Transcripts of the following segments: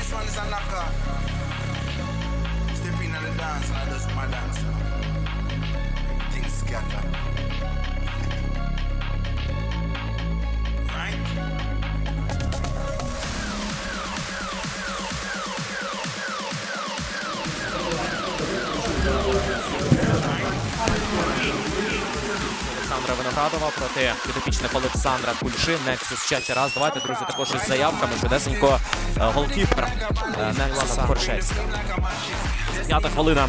is a knocker. Step in on the dance and I just my dance. Right? Виноградова проти підопічних Олександра Кульши. Нексус ще раз. Давайте, друзі, також із заявками. Швидесенько е, голкіпер е, Нексуса Коршецька. П'ята хвилина.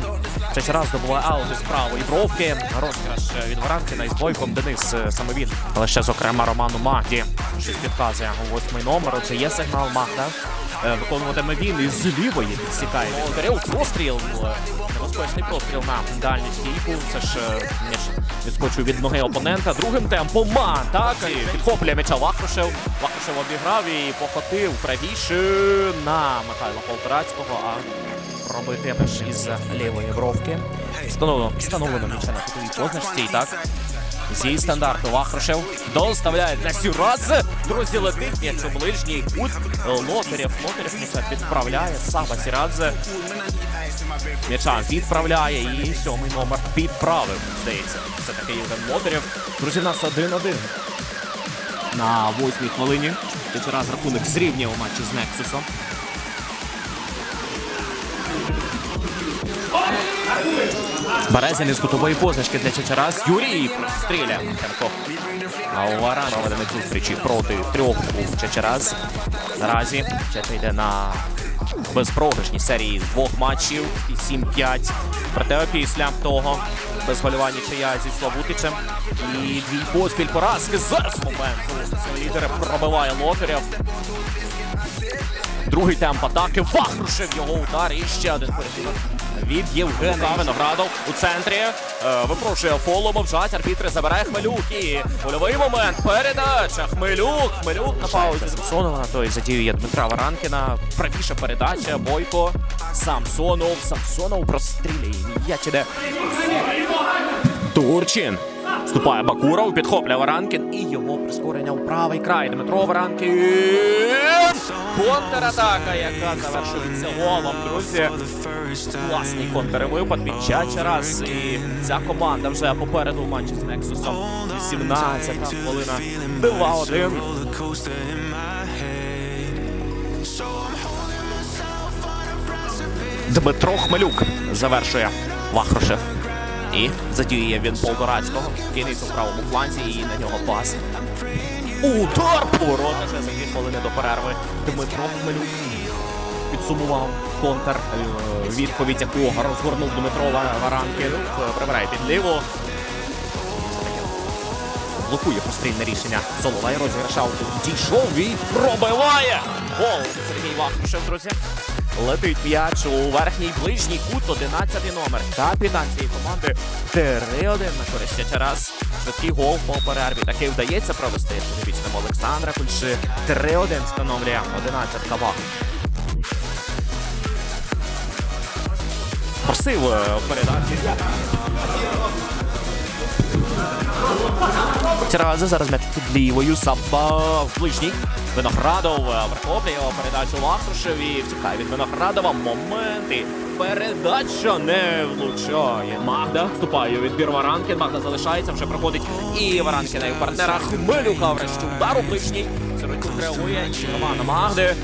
Ще раз добуває аут із правої бровки. Розіграш е, від Варанкіна із бойком Денис е, саме він. Але ще, зокрема, Роману Магді. Щось підказує восьмий номер. Отже, є сигнал Магда. Е, Виконуватиме він із лівої підсікає. Володарів простріл. Небезпечний простріл на дальню стійку. Це ж відскочив від ноги опонента. Другим темпом Ман, так, і підхоплює м'яча Вахрушев. Вахрушев обіграв і покотив правіше на Михайла Полторацького, робити із лівої бровки. Встановлено, м'яча на кутовій позначці, і так. Зі стандарту Вахрушев доставляє на Сюрадзе. Друзі, летить у ближній кут. Лотарєв, Лотарєв м'яча відправляє. Саба Сірадзе м'яча відправляє і сьомий номер підправив. Здається, це такий Євген Лотарєв. Друзі, у нас 1-1. На восьмій хвилині. Ще раз рахунок зрівнює у матчі з Нексусом. Березін із кутової позначки для Чечерас. Юрій простріляє Мартенко. А у Варан проведений зустрічі проти трьох у Чечерас. Наразі Чеча йде на безпрограшній серії з двох матчів і 7-5. Проте після того безголювання чия зі Славутичем. І дві поспіль поразки. Зараз момент. Лідер пробиває Лотарєв. Другий темп атаки. Вахрушев його удар. І ще один порятунок від Євгена Виноградов у центрі. Е, випрошує фолу, мовчать. Арбітри забирає Хмелюк. І польовий момент. Передача. Хмелюк. Хмелюк на паузі. Самсонова. Той задіює Дмитра Варанкіна. Правіша передача. Бойко. Самсонов. Самсонов прострілює. М'яч іде. Турчин. Вступає Бакуров, підхоплює Варанкін і його прискорення у правий край. Дмитро Варанкін. Контратака, яка завершується голом, друзі. Класний контрвипад від Чача І ця команда вже попереду в матчі з Нексусом. 18 хвилина. 2-1. Дмитро Хмелюк завершує Вахрушев. І задіює він Полторацького. Кінець у правому фланзі і на нього пас. Удар поворота ще за дві хвилини до перерви. Дмитро Хмелюк підсумував контр е, відповідь, якого розгорнув Дмитро Ва- Варанкін. Е, Прибирає під ліву. Блокує пострільне рішення. Соловей розіграшав. Дійшов і пробиває. Гол Сергій Вахрушев, друзі. Летить м'яч у верхній ближній кут, 11 номер. Капітан цієї команди 3-1 на користь Чачарас. Швидкий гол по перерві. Таки вдається провести підвічним Олександра Кульши. 3-1 встановлює 11 кавак. Просив е, передачі. Тірази зараз м'яч під лівою. Саба в ближній. Виноградов е, його передачу Лахрушеві. Втікає від Виноградова. Моменти. Передача не влучає. Магда вступає у відбір Варанкін. Магда залишається, вже проходить і Варанкіна і партнера Хмелюка врешті удар у ближній. Сиротюк реагує. І Магди.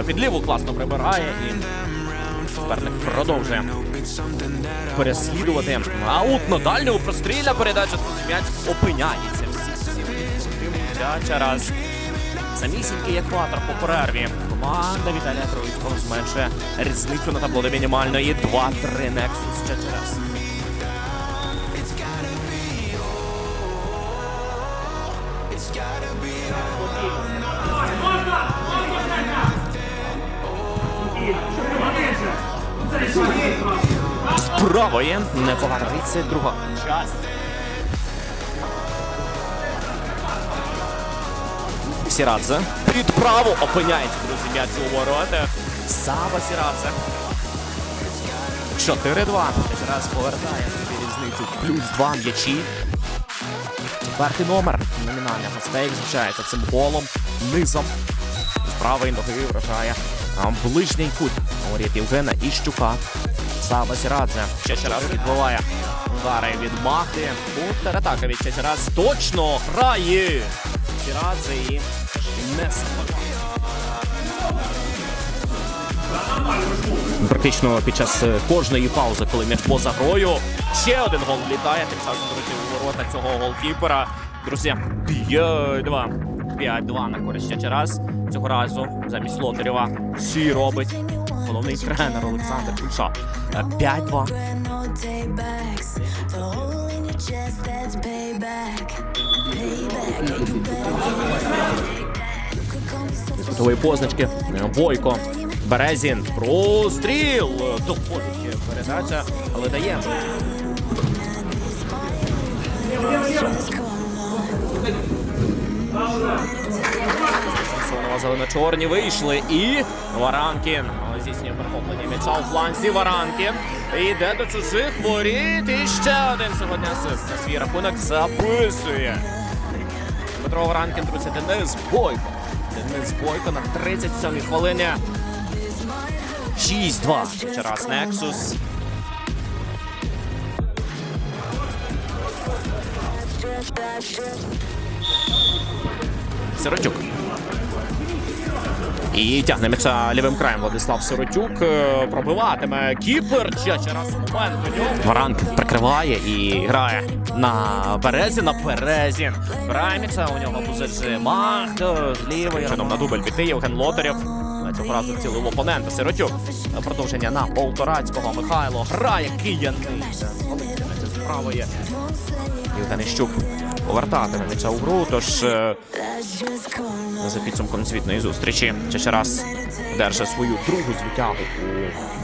е, Під ліву класно прибирає. І Суперник продовжує переслідувати. А от на дальньому простріля передача Трозім'янськ опиняється. Всі раз. Самісінький екватор по перерві. Команда Віталія Троїцького зменшує різницю на табло до мінімальної. 2-3 Nexus 4. правої. не ріця, друга. Час. Сірадзе. Під праву опиняється, друзі, м'яць у ворота. Сава Сірадзе. 4-2. Раз повертає собі різницю. Плюс 2 м'ячі. Четвертий номер. Номінальний гостей звучається цим голом, низом. З правої ноги вражає ближній кут. Говорить Євгена щука. Саба Сірадзе. Раз відбиває удари від Махти. Контратака від раз точно грає. Сірадзе і не. Практично під час е, кожної паузи, коли м'яч поза грою, ще один гол влітає. Тим часом, друзі, у ворота цього голкіпера. Друзі, 5-2. 5-2 на користь ще раз. Цього разу замість Лотарєва Сі робить головний тренер Олександр Кульша. Е, 5-2. no taybacks. The hole in your chest, that's payback. Payback. Готової позначки. Е, Бойко. Березін. Простріл. Е, Доходить передача, але дає. Сонова зелено-чорні вийшли і Варанкін здійснює перехоплення м'яча у фланзі. Варанкін йде до чужих воріт. І ще один сьогодні асист на свій рахунок записує. Дмитро Варанкін, друзі, Денис Бойко. Денис Бойко на 37-й хвилині. 6-2. Ще раз Нексус. Сиротюк. І тягне м'яча лівим краєм Владислав Сиротюк. Е, Пробиватиме кіпер. Ще раз момент у нього. Варанк прикриває і грає на Березін. На Березін. Грає м'яча у нього позиції Махт. З. Чином на дубль піти Євген Лотарєв. На цього разу цілив опонента. Сиротюк. Продовження на Полторацького. Михайло грає кияни. Правої. Євген Іщук повертатиме м'яча у гру. Тож е, за підсумком звітної зустрічі. Ще раз держить свою другу звитягу у